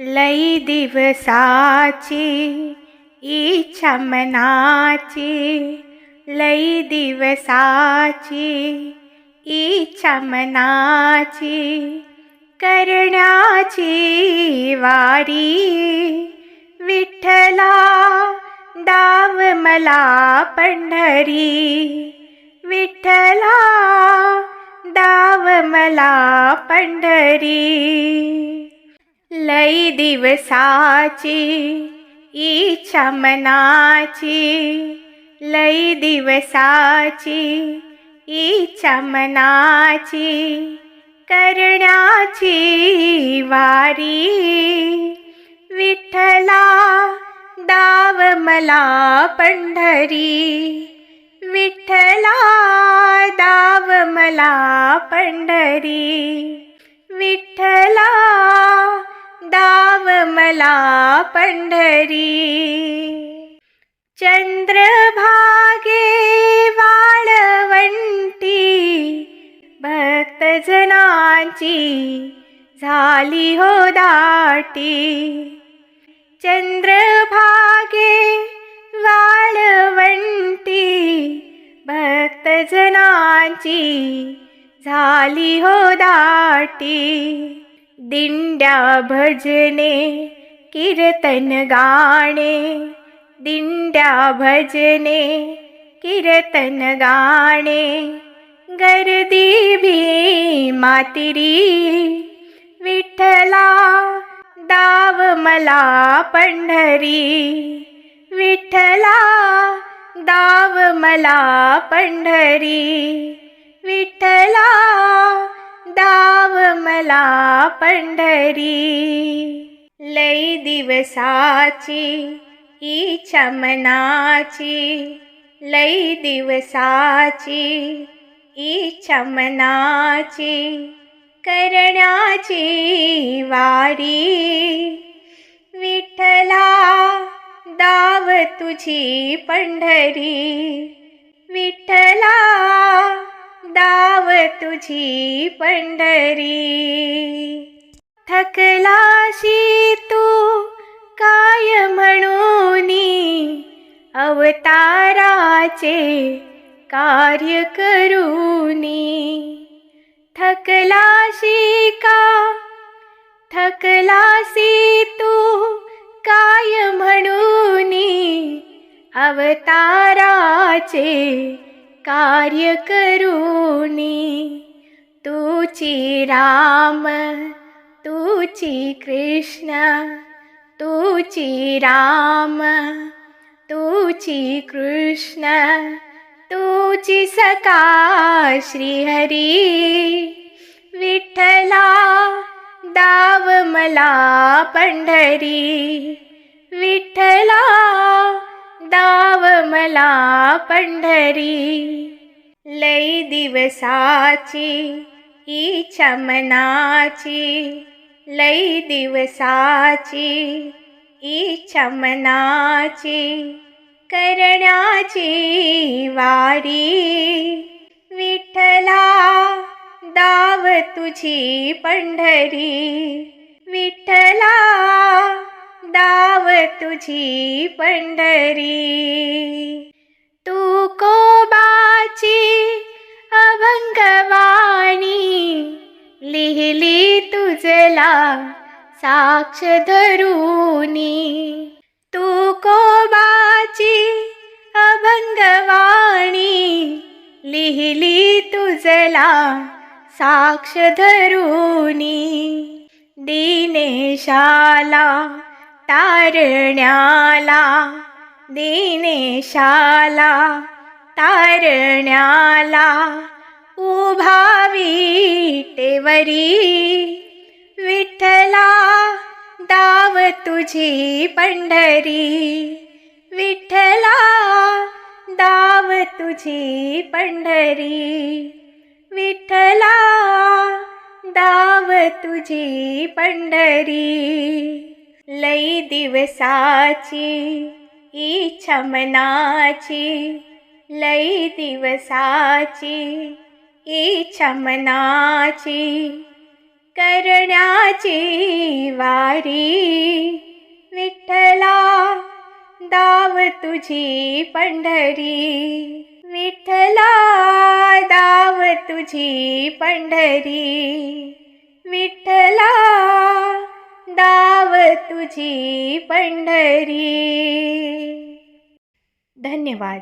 लई दिवसाची इच्छा मनाची लई दिवसाची इच्छा मनाची करण्याची वारी. विठ्ठला दाव मला पंढरी. विठ्ठला दाव मला पंढरी. लई दिवसाची इच्छा मनाची लई दिवसाची इच्छा मनाची करण्याची वारी. विठ्ठला दाव मला पंढरी. विठ्ठला दाव मला पंढरी. विठ्ठला मला पंढरी. चंद्रभागे वाळवंटी. भक्तजनांची झाली हो दाटी. चंद्रभागे वाळवंटी. भक्तजनांची झाली हो दाटी. दिंड्या भजने कीर्तन गाणे दिंड्या भजने कीर्तन गाणे गर्दी मातिरी विठ्ठला दाव मला पंढरी विठ्ठला दाव मला पंढरी विठ्ठला दाव मला पंढरी लई दिवसाची इच्छा मनाची लई दिवसाची इच्छा मनाची करण्याची वारी. विठ्ठला दाव तुझी पंढरी. विठ्ठला दाव तुझी पंढरी. थकलाशी तू काय म्हणूनी अवताराचे कार्य करूनी थकलाशी का? थकलासी तू काय म्हणूनी अवताराचे कार्य करूनी तुची राम तुची कृष्ण तुची राम तुची कृष्ण तुची सका श्रीहरी विठ्ठला दाव मला पंढरी विठ्ठला दाव मला पंढरी लई दिवसाची इच्छा मनाची लई दिवसाची इच्छा मनाची करण्याची वारी. विठ्ठला दाव तुझी पंढरी. विठ्ठला दाव तुझी पंढरी. साक्ष धरूनी तू कोबाची अभंगवाणी लिहिली तुझला साक्ष धरूनी. दिनेशाला तारण्याला दिनेशाला तारण्याला उभा टेवरी तुझी पंढरी. विठ्ठला दाव तुझी पंढरी. विठ्ठला दाव तुझी पंढरी. लई दिवसाची इच्छा मनाची लई दिवसाची इच्छा मनाची. करण्याची वारी. विठ्ठला दाव तुझी पंढरी. विठ्ठला दाव तुझी पंढरी. विठ्ठला दाव तुझी पंढरी. धन्यवाद.